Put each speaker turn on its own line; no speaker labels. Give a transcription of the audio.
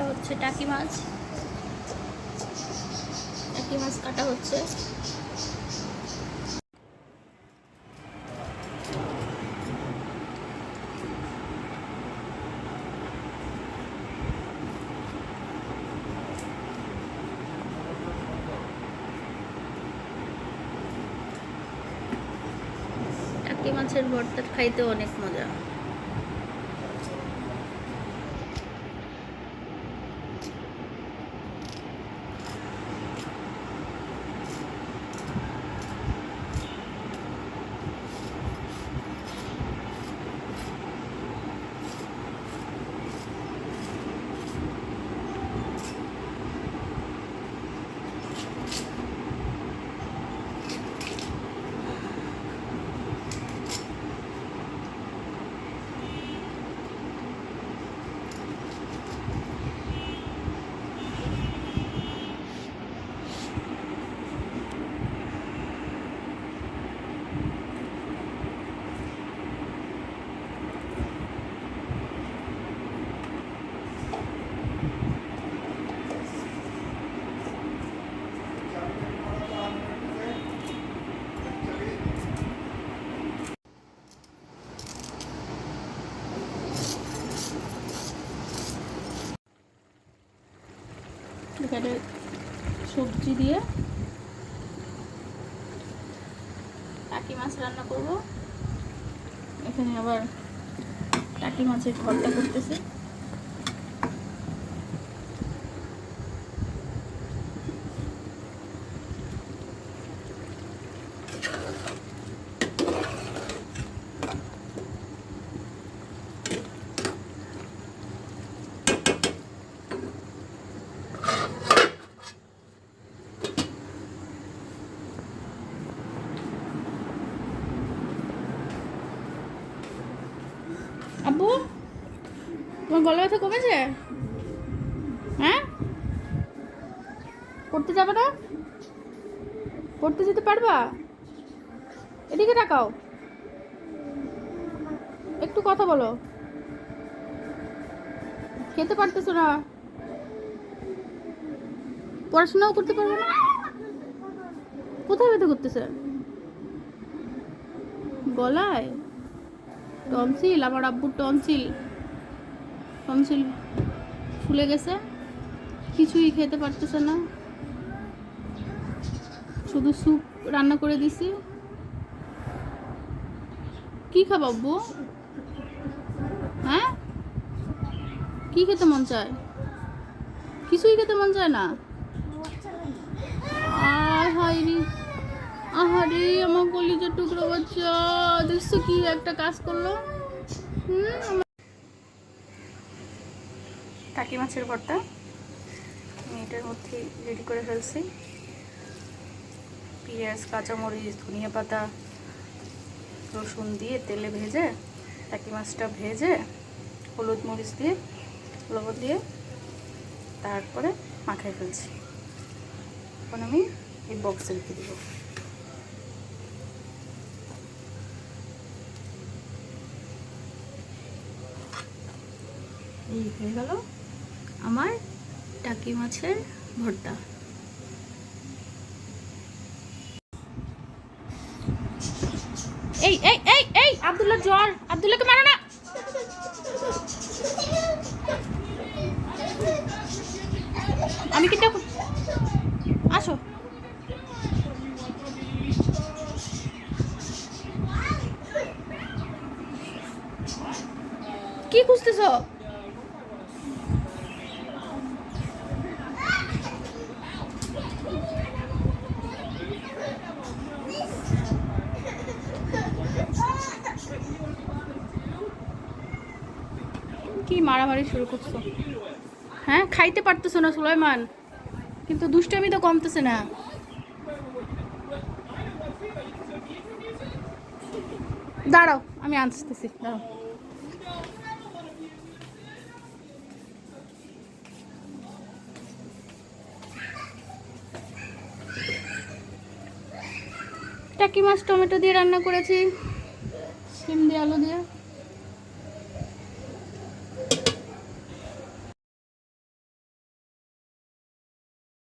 এটা হচ্ছে টাকি মাছ। টাকি মাছ কাটা হচ্ছে। টাকি মাছের ভর্তা খাইতে অনেক মজা। এখানে সবজি দিয়ে টাকি মাছ রান্না করব। এখানে আবার টাকি মাছের ভর্তা করতেছি। আব্বু, তোমার গলা ব্যথা কমেছে? হ্যাঁ? পড়তে যাবে না? পড়তে যেতে পারবা? এদিকে তাকাও। একটু কথা বলো। খেতে পারতেছো না? পড়াশোনাও করতে পারবে না? কোথায় ব্যথা করতেছে? গলায়? টনসিল, আমার আব্বুর টনসিল। টনসিল ফুলে গেছে। কিছুই খেতে পারতেছে না। শুধু স্যুপ রান্না করে দিছি। কি খাব আব্বু? হ্যাঁ? কি খেতে মন চায়? কিছুই খেতে মন চায় না? আহারে আমার কলিজার টুকরো বাচ্চা। দেখছ কি একটা কাজ করল? টাকি মাছের ভর্তা। এটার মধ্যে রেডি করে ফেলছি। পেঁয়াজ, কাঁচামরিচ, ধনিয়া পাতা, রসুন দিয়ে তেলে ভেজে, টাকি মাছটা ভেজে, হলুদ মরিচ দিয়ে, লবণ দিয়ে তারপরে মাখাই ফেলছি। এখন আমি এই বক্সে রেখে দেবো। এই হয়ে গেল আমার টাকি মাছের ভর্তা। এই এই এই এই, আব্দুল্লাহ জ্বর, আব্দুল্লাহকে মারো না। আমি কিন্তু আসো। কি খুঁজতেছ? কি মারামারি শুরু করছ? হ্যাঁ খাইতে পারতেছো না সুলাইমান। কিন্তু দুষ্টামি তো কমতেছে না। দাঁড়াও, আমি আনতেছি, দাঁড়াও। টাকি মাছ, টমেটো দিয়ে রান্না করেছি। সিম দিয়ে আলু দিয়ে।